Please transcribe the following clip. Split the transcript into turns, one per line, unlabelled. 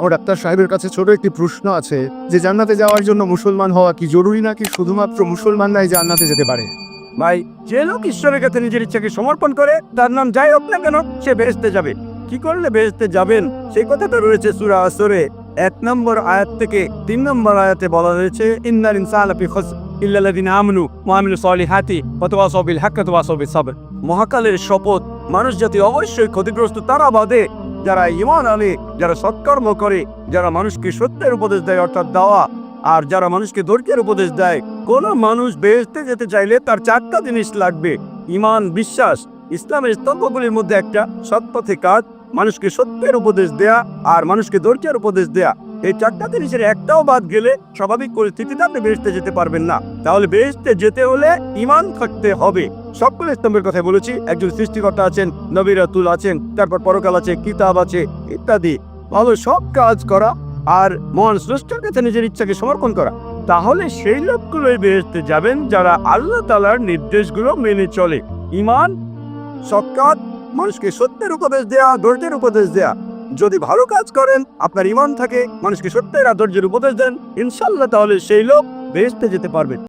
আমার ডাক্তার সাহেবের কাছে ছোট একটি প্রশ্ন আছে যে জান্নাতে যাওয়ার জন্য মুসলমান হওয়া কি জরুরি নাকি শুধুমাত্র মুসলমানরাই জান্নাতে যেতে পারে?
ভাই, যে লোক ঈশ্বরের কাছে নিজের ইচ্ছাকে সমর্পণ করে, তার নাম যাই হোক না কেন, সে বেহেস্তে যাবে। কি করলে বেহেস্তে যাবেন? সেই কথাটা রয়েছে সুরা আসরে। এক নম্বর আয়াত থেকে তিন নম্বর আয়াতে বলা হয়েছে ইন্দার ইনসান ফি খস ইল্লাল্লাযিন আমানু ওয়া আমিলু সলিহাতি ওয়া তাওয়াসাউ বিল হাক্কি ওয়া তাওয়াসাউ বিস সাবর। মহাকালের শপথ, মানুষ জাতি অবশ্যই ক্ষতিগ্রস্ত তারা বাদে যারা ইমান আনে, যারা সৎকর্ম করে, যারা মানুষকে সত্যের উপদেশ দেয়, অর্থাৎ দাওয়া, আর যারা মানুষকে ধৈর্যের উপদেশ দেয়, কোন মানুষ বেহেস্তে যেতে চাইলে তার চারটা জিনিস লাগবে। ইমান বিশ্বাস, ইসলামের স্তম্ভগুলির মধ্যে একটা সৎপথে কাজ, মানুষকে সত্যের উপদেশ দেয়া, আর মানুষকে ধৈর্যের উপদেশ দেয়া। এই চারটা জিনিসের একটাও বাদ গেলে স্বাভাবিক পরিস্থিতিতে আপনি বেহেস্তে যেতে পারবেন না। তাহলে বেহেস্তে যেতে হলে ইমান থাকতে হবে। সকল স্তম্ভের কথা বলেছি, একজন সৃষ্টিকর্তা আছেন নবী রাতুল আছেন, তারপর পরকাল আছে, কিতাব আছে, ইত্যাদি। ভালো সব কাজ করা আর মহান স্রষ্টার কাছে নিজের ইচ্ছাকে সমর্পণ করা। তাহলে সেই লোকগুলোই বেহেস্তে যাবেন যারা আল্লাহ তালার নির্দেশগুলো মেনে চলে। ইমান সৎকাত, মানুষকে সত্যের উপদেশ দেয়া, ধৈর্যের উপদেশ দেয়া। যদি ভালো কাজ করেন, আপনার ইমান থাকে, মানুষকে সত্যের আদর্যের উপদেশ দেন ইনশাল্লাহ তাহলে সেই লোক বেহেস্তে যেতে পারবেন